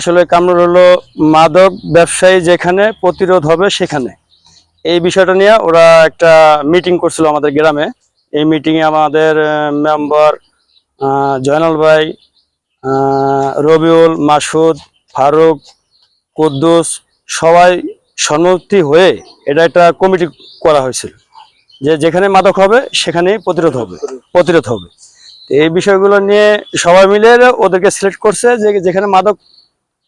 আসলে কামরুল হলো মাদক ব্যবসায়ী যেখানে প্রতিরোধ হবে সেখানে। এই বিষয়টা নিয়ে ওরা একটা মিটিং করছিল আমাদের গ্রামে। এই মিটিংয়ে আমাদের মেম্বার জয়নাল ভাই রবিউল, মাসুদ, ফারুক, কুদ্দুস, সবাই সম্মতি হয়ে এটা একটা কমিটি করা হয়েছিল। যে যেখানে মাদক হবে, সেখানেই প্রতিরোধ হবে প্রতিরোধ হবে। এই বিষয়গুলো নিয়ে সবাই মিলে ওদেরকে সিলেক্ট করছে যে যেখানে মাদক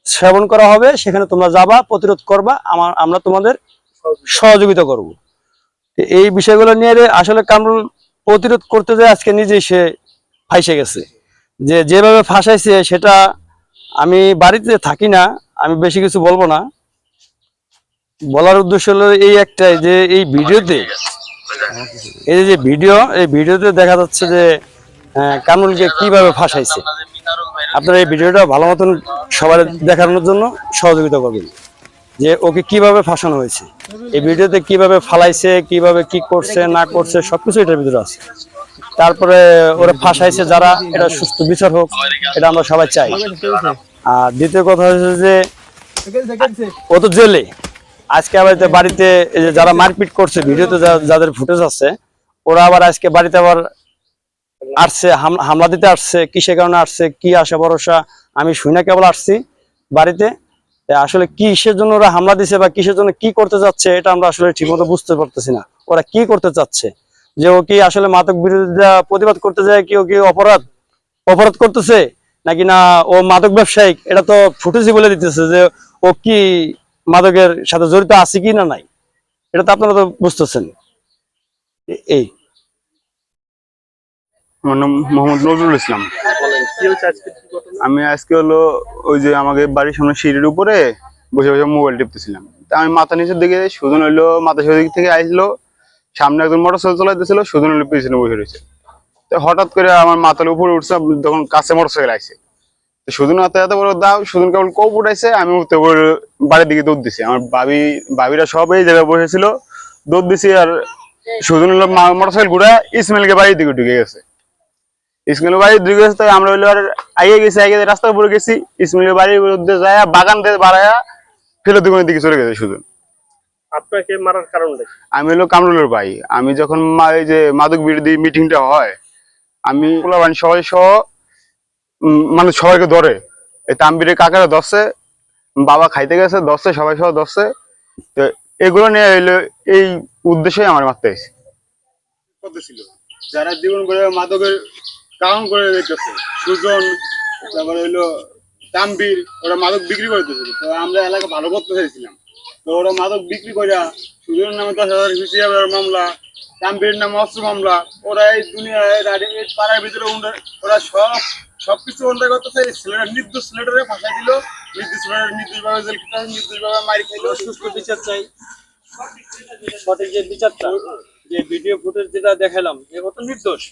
সেবন করা হবে সেখানে তোমরা যাবা প্রতিরোধ করবা আমার আমরা তোমাদের সহযোগিতা করব। এই বিষয়গুলো নিয়ে আসলে কামরুল প্রতিরোধ করতে যায় আজকে নিজেই সে ফাঁসে গেছে। যে যেভাবে ফাঁসাইছে সেটা আমি বাড়িতে থাকি না আমি বেশি কিছু বলব না। বলার উদ্দেশ্য হলো এই একটাই যে এই ভিডিওতে এই যে ভিডিও এই ভিডিওতে দেখা যাচ্ছে যে আহ, কামরুলকে কীভাবে ফাঁসাইছে। আপনারা এই ভিডিওটা ভালো মতন সবার দেখানোর জন্য সহযোগিতা করবেন। যে ওকে কীভাবে ফাঁসানো হয়েছে, এই ভিডিওতে কীভাবে ফালাইছে, কীভাবে কি করছে, না করছে, সবকিছু এটার ভিতরে আছে। তারপরে ওরা ফাঁসাইছে যারা, এটা সুস্থ বিচার হোক, এটা আমরা সবাই চাই। আর দ্বিতীয় কথা হচ্ছে যে, ও তো জেলে। আজকে আবার বাড়িতে যারা মারপিট করছে, ভিডিওতে যাদের ফুটেজ আছে, ওরা আবার আজকে বাড়িতে আবার আসছে হামলা দিতে আসছে, কিসের কারণে আসছে, কি আশা ভরসা, আমি শুই না, কেবল আসছি বাড়িতে। আসলে কিসের জন্য ওরা হামলা দিছে বা কিসের জন্য কি করতে যাচ্ছে, এটা আমরা আসলে ঠিকমতো বুঝতে পারতেছি না। ওরা কি করতে চাচ্ছে? যে ও কি আসলে মাদক বিরোধিতা প্রতিবাদ করতে যায়, কি ও কি অপরাধ? অপরাধ করতেছে? নাকি না ও মাদক ব্যবসায়ী? এটা তো ফুটেজই বলে দিতেছে যে ও কি মাদকের সাথে জড়িত আছে কি না নাই? এটা তো আপনারা তো বুঝতেছেন। এই। আমার নাম মোহাম্মদ নজরুল ইসলাম। আমি আজকে হলো ওই যে আমাকে বাড়ির সামনে সিঁড়ির উপরে বসে বসে মোবাইল টিপতেছিলাম। তা আমি মাথা নিচের দিকে সুজন হইল মাথা দিক থেকে আইসলো, সামনে একজন মোটর সাইকেল চালাইতেছিল, সুজন হইল পিছনে বসে রয়েছে তো হঠাৎ করে আমার মাথার উপরে উঠছে তখন কাছে মোটর সাইকেল আইসে তো সুজন হাতে হাতে দাও সুজন কেবল কোপ উঠাইছে, আমি উঠতে বাড়ির দিকে দৌড় দিছি। আমার বাবি বাবিরা সব এই জায়গায় বসেছিল, দৌড় দিছি আর সুজন হলো মোটর সাইকেল ঘুরে ইসমাইলকে বাড়ির দিকে ঢুকে গেছে। ইসমাইলের বাড়ির গেছে আমরা হইল আর আগে গেছি আগে রাস্তার উপরে গেছি ইসমাইলের বাড়ির মধ্যে যায় বাগান দিয়ে বাড়ায়া ফেলে দোকানের দিকে চলে গেছে শুধু। আপনাকে মারার কারণটা আমি হলো কামরুলের ভাই। আমি যখন মা- এই যে মাদক বিরোধী মিটিংটা হয় আমি পোলাবান সবাই সহ মানে সবাইকে ধরে। এই তাম্বিরে কাকারা দশে বাবা খাইতে গেছে দশে সবাই সহ দশে তো এগুলো নিয়ে এলো এই উদ্দেশ্যে আমার মারতে এসেছি ছিল যারা জীবন করে মাদকের কারণ করে রেখেছে। সুজন, তারপরে হইল তাম্বির ওরা মাদক বিক্রি করে দিয়েছিল তো আমরা এলাকা ভালো করতে চাইছিলাম। তো ওরা মাদক বিক্রি করিয়া সুজনের নামে দশ হাজার হাজার মামলা তাম্বির নামে অস্ত্র মামলা, ওরা এই দুনিয়ায় পাড়ার ভিতরে ওরা সব সবকিছু করতেছে এই ছেলেটা নির্দোষ ছেলেটারে ফাঁসাই দিল। নির্দোষ ছেলেটা নির্দোষভাবে জেল খেতে নির্দোষভাবে মারি খাইলো। সুস্থ বিচার চাই। সঠিক যে বিচারটা, যে ভিডিও ফুটেজ যেটা দেখালাম যে কত নির্দোষ?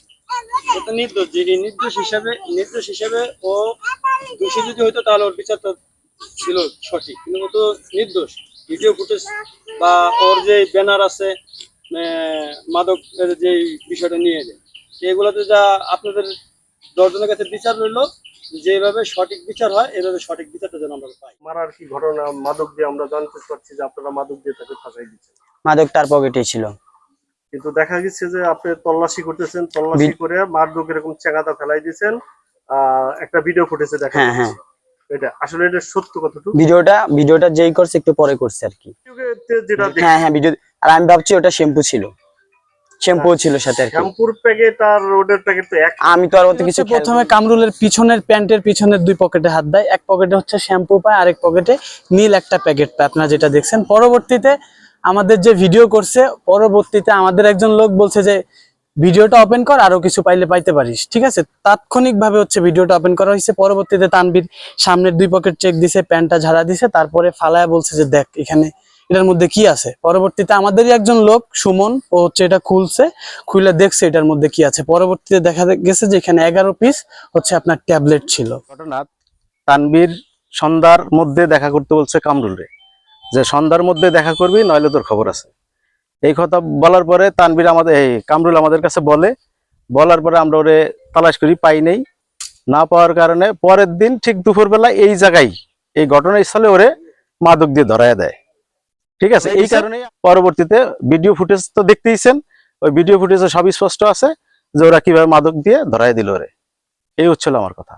নির্দোষ যে এই নির্দোষ হিসাবে নির্দোষ হিসাবে ও দোষী যদি হইতো তাহলে ওর বিচারটা ছিল সঠিক। কিন্তু ও তো নির্দোষ। ভিডিও ফুটেজ বা ওর যে ব্যানার আছে আহ, মাদকের যে বিষয়টা নিয়ে যায় এগুলোতে যা আপনাদের দশজনের কাছে বিচার রইল যেভাবে সঠিক বিচার হয় এভাবে সঠিক বিচারটা যেন আমরা পাই। মারার কি ঘটনা? মাদক দিয়ে আমরা জানতে পারছি যে আপনারা মাদক দিয়ে তাকে ফাঁসাই দিচ্ছেন মাদক তার পকেটে ছিল। কিন্তু দেখা গেছে যে আপনি তল্লাশি করতেছেন তল্লাশি করে মাদক এরকম চেগাতা ফেলাই দিয়েছেন আহ একটা ভিডিও ফুটেছে দেখা হ্যাঁ, যাচ্ছে। এটা আসলে এটা সত্য কতটুকু ভিডিওটা ভিডিওটা যেই করছে একটু পরে করছে আর কি। যেটা হ্যাঁ হ্যাঁ ভিডিও আর আমি ভাবছি ওটা শ্যাম্পু ছিল। শ্যাম্পু ছিল সাথে আর শ্যাম্পুর প্যাকেট আর রোডের প্যাকেট তো এক আমি তো আর অত কিছু প্রথমে কামরুলের পিছনের প্যান্টের পিছনের দুই পকেটে হাত দেয়। এক পকেটে হচ্ছে শ্যাম্পু পায় আরেক পকেটে নীল একটা প্যাকেট পায়। আপনারা যেটা দেখছেন পরবর্তীতে আমাদের যে ভিডিও করছে, পরবর্তীতে আমাদের একজন লোক বলছে যে, ভিডিওটা ওপেন কর, আরও কিছু পাইলে পাইতে পারিস। ঠিক আছে? তাৎক্ষণিক ভাবে হচ্ছে ভিডিওটা ওপেন করা হয়েছে। পরবর্তীতে তানবীর সামনের দুই পকেট চেক দিছে, প্যান্টটা ঝাড়া দিছে, তারপরে ফালায়া বলছে যে, দেখ, এখানে, এটার মধ্যে কি আছে? পরবর্তীতে আমাদেরই একজন লোক, সুমন, ও হচ্ছে এটা খুলছে, খুলে দেখছে এটার মধ্যে কি আছে। পরবর্তীতে দেখা গেছে যে, এখানে এগারো পিস হচ্ছে আপনার ট্যাবলেট ছিল। ঘটনা তানবীর সন্ধ্যার মধ্যে দেখা করতে বলছে কামরুল কামরুলরে যে সন্ধ্যার মধ্যে দেখা করবি নইলে তোর খবর আছে। এই কথা বলার পরে তানবীর আমাদের এই কামরুল আমাদের কাছে বলে বলার পরে আমরা ওরে তালাশ করি পাই নেই। না পাওয়ার কারণে পরের দিন ঠিক দুপুরবেলা এই জায়গায় এই ঘটনাস্থলে ওরে মাদক দিয়ে ধরায় দেয়। ঠিক আছে? এই কারণে পরবর্তীতে ভিডিও ফুটেজ তো দেখতেইছেন ওই ভিডিও ফুটেজে সব স্পষ্ট আছে যে ওরা কীভাবে মাদক দিয়ে ধরায় দিল ওরে। এই হচ্ছিল আমার কথা।